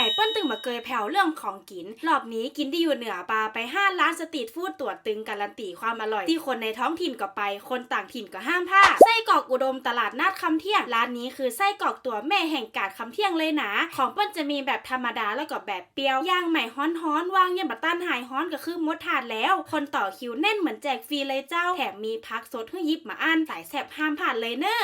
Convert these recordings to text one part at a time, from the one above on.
ม่เปิ้นตึงมาเกยแผ่วเรื่องของกิน รอบนี้กินที่อยู่เหนือปลาไป5ร้านสตรีทฟู้ดตัวตึงการันตีความอร่อย ที่คนในท้องถิ่นก็ไป คนต่างถิ่นก็ห้ามพลาดไส้กรอกอุดมตลาดนัดคำเที่ยงร้านนี้คือไส้กรอกตัวแม่แห่งกาดคำเที่ยงเลยนะของเปิ้นจะมีแบบธรรมดาแล้วก็แบบเปรี้ยวย่างใหม่ฮ้อนๆวางยังบัต้านหายฮ้อนก็คือมดถาดแล้ว คนต่อคิวแน่นเหมือนแจกฟรีเลยเจ้าแถมมีพักสดให้หยิบมาอันสายแสบห้ามผ่านเลยเนอะ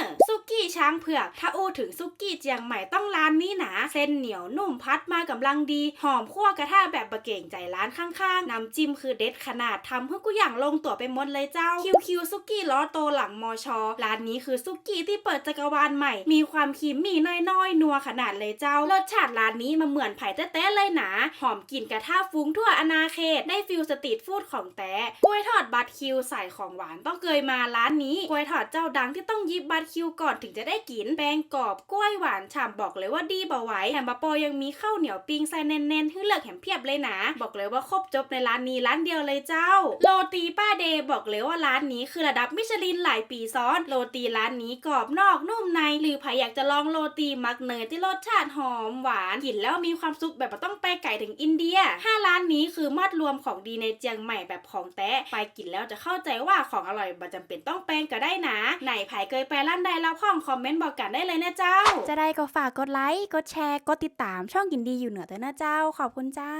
กี้ช้างเผือก ถ้าอู้ถึงซุกี้เจียงใหม่ต้องร้านนี้หนะเส้นเหนียวนุ่มพัดมากำลังดี หอมคั่วกระทะแบบบะเก่งใจร้านข้างๆ น้ำจิ้มคือเด็ดขนาดทำให้กูอย่างลงตัวไปหมดเลยเจ้า คิวคิวซุกี้ล้อโตหลังมอชอร้านนี้คือซุกี้ที่เปิดจักรวาลใหม่ มีความครีมมี่น้อยๆ นัวขนาดเลยเจ้า รสชาติร้านนี้มาเหมือนไผ่แต้ๆเลยหนะหอมกลิ่นกระทะฟุ้งทั่วอนาเขต ได้ฟิลสตรีทฟู้ดของแต้กล้วยทอดบัตคิวใส่ของหวานต้องเคยมาร้านนี้กล้วยทอดเจ้าดังที่ต้องยิบบัตคิวก่อนถึงจะได้กินแป้งกรอบกล้วยหวานฉ่ำบอกเลยว่าดีบ่ไหวแถมบะปอยังมีข้าวเหนียวปิ้งใส่แน่นๆให้เลือกแถมเพียบเลยนะ บอกเลยว่าครบจบในร้านนี้ร้านเดียวเลยเจ้า โรตีป้าเดย์บอกเลยว่าร้านนี้คือระดับมิชลินหลายปีซ้อน โรตีร้านนี้กรอบนอกนุ่มใน หรือใครอยากจะลองโรตีมักเนยที่รสชาติหอมหวานกินแล้วมีความสุขแบบต้องไปไกลถึงอินเดียห้าร้านนี้คือมัดรวมของดีในเจียงใหม่แบบของแท้ไปกินแล้วจะเข้าใจว่าของอร่อยบ่จำเป็นต้องแป้งก็ได้นะไหนไผเคยไปร้านใดแล้วพ้องคอมเมนต์บอกกันได้เลยนะเจ้า จะได้ก็ฝากกดไลค์ กดแชร์ กดติดตามช่องกินดีอยู่เหนือเตอนะเจ้า ขอบคุณเจ้า